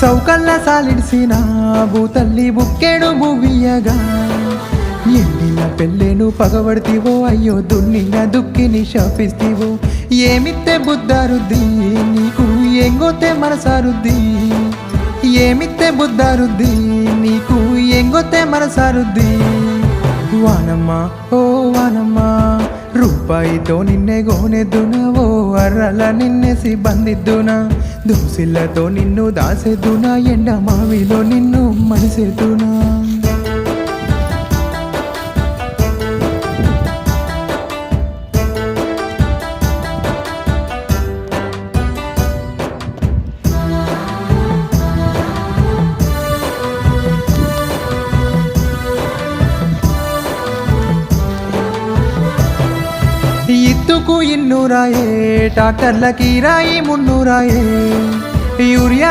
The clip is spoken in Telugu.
సౌకల్ల సాలిడిసిన భూతల్లి బుక్కేడు భూవియగా ఎండిన పెళ్ళేను పగబడితివో అయ్యో దున్నిన దుక్కిని శపిస్తివో. ఏమిత్తే బుద్ధారుద్ది నీకు ఎంగోతే మనసారుద్ది. ఏమిత్తే బుద్ధారుద్ది నీకు ఎంగొతే మనసారుద్ది. వానమ్మ ఓ వానమ్మ. రూపాయితో నిన్నే గోనెద్దున? ఓ అర్రల నిన్నేసి బందిద్దున దోసిళ్ళతో నిన్ను దాసెద్దున? ఎండ మావిలో నిన్ను మడిసెద్దునా ఇత్తుకు ఇన్నూరాయే ట్రాక్టర్లకి రాయి మున్నూరాయే. యూరియా